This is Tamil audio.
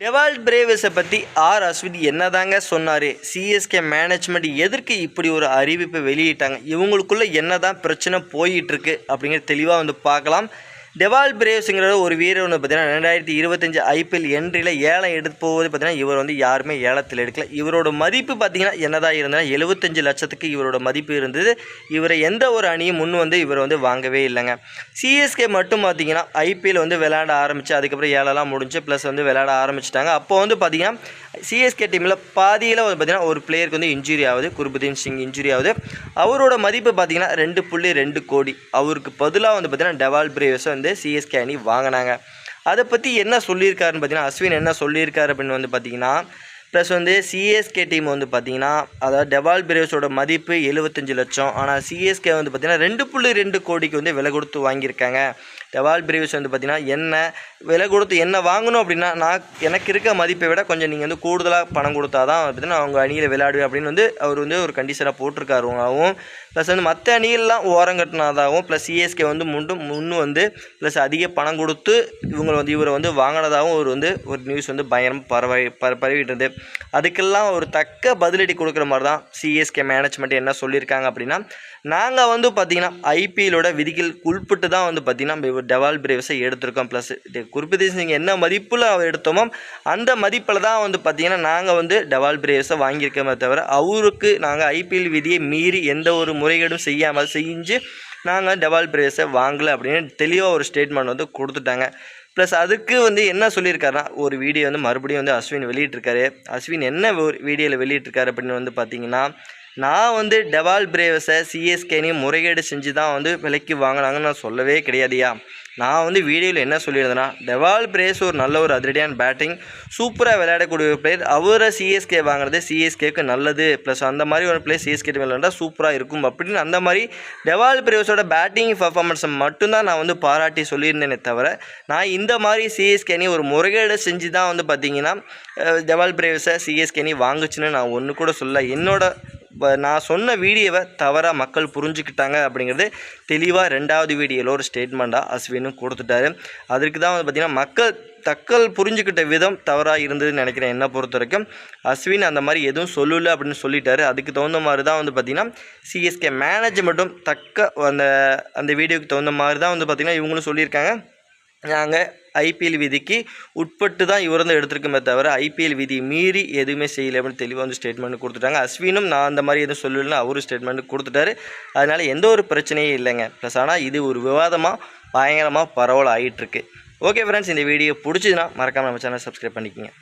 டெவால்ட் பிரேவஸை பற்றி ஆர் அஸ்வின் என்னதாங்க சொன்னார்? சிஎஸ்கே மேனேஜ்மெண்ட் எதற்கு இப்படி ஒரு அறிவிப்பை வெளியிட்டாங்க? இவங்களுக்குள்ளே என்னதான் பிரச்சனை போயிட்டுருக்கு அப்படிங்கிற தெளிவாக வந்து பார்க்கலாம். டெவால் பிரேவ்ஸுங்கிற ஒரு வீரர் வந்து பார்த்தீங்கன்னா ரெண்டாயிரத்தி இருபத்தஞ்சு ஐபிஎல் என்ட்ரியில் ஏலம் எடுத்து போவது பார்த்தீங்கன்னா இவர் வந்து யாருமே ஏலத்தில் எடுக்கல. இவரோட மதிப்பு பார்த்தீங்கன்னா என்னதான் இருந்தால் எழுபத்தஞ்சு லட்சத்துக்கு இவரோட மதிப்பு இருந்தது. இவரை எந்த ஒரு அணியும் முன் வந்து இவர் வந்து வாங்கவே இல்லைங்க. சிஎஸ்கே மட்டும் பார்த்தீங்கன்னா ஐபிஎல் வந்து விளையாட ஆரம்பித்து அதுக்கப்புறம் ஏலெல்லாம் முடிஞ்சு ப்ளஸ் வந்து விளையாட ஆரம்பிச்சிட்டாங்க. அப்போ வந்து பார்த்தீங்கன்னா சிஎஸ்கே டீமில் பாதியில் வந்து பார்த்தீங்கன்னா ஒரு பிளேயருக்கு வந்து இன்ஜுரி ஆகுது. குர்புதீன் சிங் இன்ஜுரி ஆகுது. அவரோட மதிப்பு பார்த்தீங்கன்னா ரெண்டு புள்ளி ரெண்டு கோடி. அவருக்கு பதிலாக வந்து பார்த்தீங்கன்னா டெவால் பிரேவஸை வந்து சிஎஸ்கே அணி வாங்கினாங்க. அதை பற்றி என்ன சொல்லியிருக்காருன்னு பார்த்தீங்கன்னா அஸ்வின் என்ன சொல்லியிருக்காரு அப்படின்னு வந்து பார்த்தீங்கன்னா ப்ளஸ் வந்து சிஎஸ்கே டீம் வந்து பார்த்தீங்கன்னா அதாவது டெவால் பிரேவ்ஸோட மதிப்பு எழுபத்தஞ்சு லட்சம். ஆனால் சிஎஸ்கே வந்து பார்த்தீங்கன்னா ரெண்டு புள்ளி ரெண்டு கோடிக்கு வந்து விலை கொடுத்து வாங்கியிருக்காங்க. டெவால் பிரேவ்ஸ் வந்து பார்த்தீங்கன்னா என்ன விலை கொடுத்து என்ன வாங்கணும் அப்படின்னா நான் எனக்கு இருக்க மதிப்பை விட கொஞ்சம் நீங்கள் வந்து கூடுதலாக பணம் கொடுத்தா தான் பார்த்தீங்கன்னா அவங்க அணியில் விளையாடுவேன் அப்படின்னு வந்து அவர் வந்து ஒரு கண்டிஷனாக போட்டிருக்காருவாகவும் ப்ளஸ் வந்து மற்ற அணிகள்லாம் ஓரம் கட்டினதாகவும் ப்ளஸ் சிஎஸ்கே வந்து முன்னும் முன்னு வந்து ப்ளஸ் அதிக பணம் கொடுத்து இவங்களை வந்து இவரை வந்து வாங்கினதாகவும் ஒரு வந்து ஒரு நியூஸ் வந்து பயங்கரமாக பரவாய் பர பரவிட்டு இருந்து அதுக்கெல்லாம் ஒரு தக்க பதிலடி கொடுக்குற மாதிரி தான் சிஎஸ்கே மேனேஜ்மெண்ட் என்ன சொல்லியிருக்காங்க அப்படின்னா நாங்கள் வந்து பார்த்திங்கன்னா ஐபிஎலோட விதிகள் உள்பட்டு தான் வந்து பார்த்திங்கன்னா டெவால் பிரேவ்ஸை எடுத்திருக்கோம். ப்ளஸ் குறிப்பிட்ட நீங்கள் என்ன மதிப்பில் எடுத்தோமோ அந்த மதிப்பில் தான் வந்து பார்த்திங்கன்னா நாங்கள் வந்து டெவால் பிரேவ்ஸை வாங்கியிருக்கோமே தவிர அவருக்கு நாங்கள் ஐபிஎல் விதியை மீறி எந்த ஒரு முறைகேடும் செய்யாமல் செஞ்சு நாங்கள் டெவால் பிரேவ்ஸை வாங்கலை அப்படின்னு தெளிவாக ஒரு ஸ்டேட்மெண்ட் வந்து கொடுத்துட்டாங்க. ப்ளஸ் அதுக்கு வந்து என்ன சொல்லியிருக்காருன்னா ஒரு வீடியோ வந்து மறுபடியும் வந்து அஸ்வின் வெளியிட்டிருக்காரு. அஸ்வின் என்ன ஒரு வீடியோவில் வெளியிட்டிருக்காரு அப்படின்னு வந்து பார்த்தீங்கன்னா நான் வந்து டெவால் பிரேவஸை சிஎஸ்கேனையும் முறைகேடு செஞ்சு தான் வந்து விலைக்கு வாங்கினாங்கன்னு நான் சொல்லவே கிடையாதுயா நான் வந்து வீடியோவில் என்ன சொல்லியிருந்தேன்னா டெவால் பிரேஸ் ஒரு நல்ல ஒரு அதிரடியான பேட்டிங் சூப்பராக விளையாடக்கூடிய ஒரு பிளேயர் அவரை சிஎஸ்கே வாங்குறது சிஎஸ்கேக்கு நல்லது. ப்ளஸ் அந்த மாதிரி ஒரு பிளேயர் சிஎஸ்கே விளையாண்டா சூப்பராக இருக்கும் அப்படின்னு அந்த மாதிரி டெவால் பிரேவஸோட பேட்டிங் பர்ஃபார்மன்ஸை மட்டும்தான் நான் வந்து பாராட்டி சொல்லியிருந்தேனே தவிர நான் இந்த மாதிரி சிஎஸ்கேனி ஒரு முறைகேடு செஞ்சு தான் வந்து பார்த்திங்கன்னா அஹ், டெவால் பிரேவஸை சிஎஸ்கேனி வாங்குச்சுன்னு நான் ஒன்று கூட சொல்ல. என்னோட நான் சொன்ன வீடியோவை தவறாக மக்கள் புரிஞ்சுக்கிட்டாங்க அப்படிங்கிறது தெளிவாக ரெண்டாவது வீடியோவில் ஒரு ஸ்டேட்மெண்ட்டாக அஸ்வினும் கொடுத்துட்டாரு. அதற்கு தான் வந்து பார்த்திங்கன்னா மக்கள் தக்கல் புரிஞ்சுக்கிட்ட விதம் தவறாக இருந்ததுன்னு நினைக்கிறேன் என்னை பொறுத்த வரைக்கும் அஸ்வின் அந்த மாதிரி எதுவும் சொல்லலை அப்படின்னு சொல்லிட்டாரு. அதுக்கு தகுந்த மாதிரி தான் வந்து பார்த்திங்கன்னா சிஎஸ்கே மேனேஜ்மெண்ட்டும் தக்க அந்த அந்த வீடியோக்கு தகுந்த மாதிரி தான் வந்து பார்த்திங்கன்னா இவங்களும் சொல்லியிருக்காங்க. நாங்கள் ஐபிஎல் விதிக்கு உட்பட்டு தான் இவர் வந்து எடுத்திருக்கோமே தவிர ஐபிஎல் விதி மீறி எதுவுமே செய்யலை அப்படின்னு தெளிவாக வந்து ஸ்டேட்மெண்ட் கொடுத்துட்டாங்க. அஸ்வினும் நான் அந்த மாதிரி எதுவும் சொல்லலைன்னு அவரும் ஸ்டேட்மெண்ட் கொடுத்துட்டாரு. அதனால் எந்த ஒரு பிரச்சனையும் இல்லைங்க. ப்ளஸ் ஆனால் இது ஒரு விவாதமாக பயங்கரமாக பரவல் ஆகிட்டுருக்கு ஓகே ஃப்ரெண்ட்ஸ் இந்த வீடியோ பிடிச்சதுன்னா மறக்காமல் நம்ம சேனல் சப்ஸ்கிரைப் பண்ணிக்கோங்க.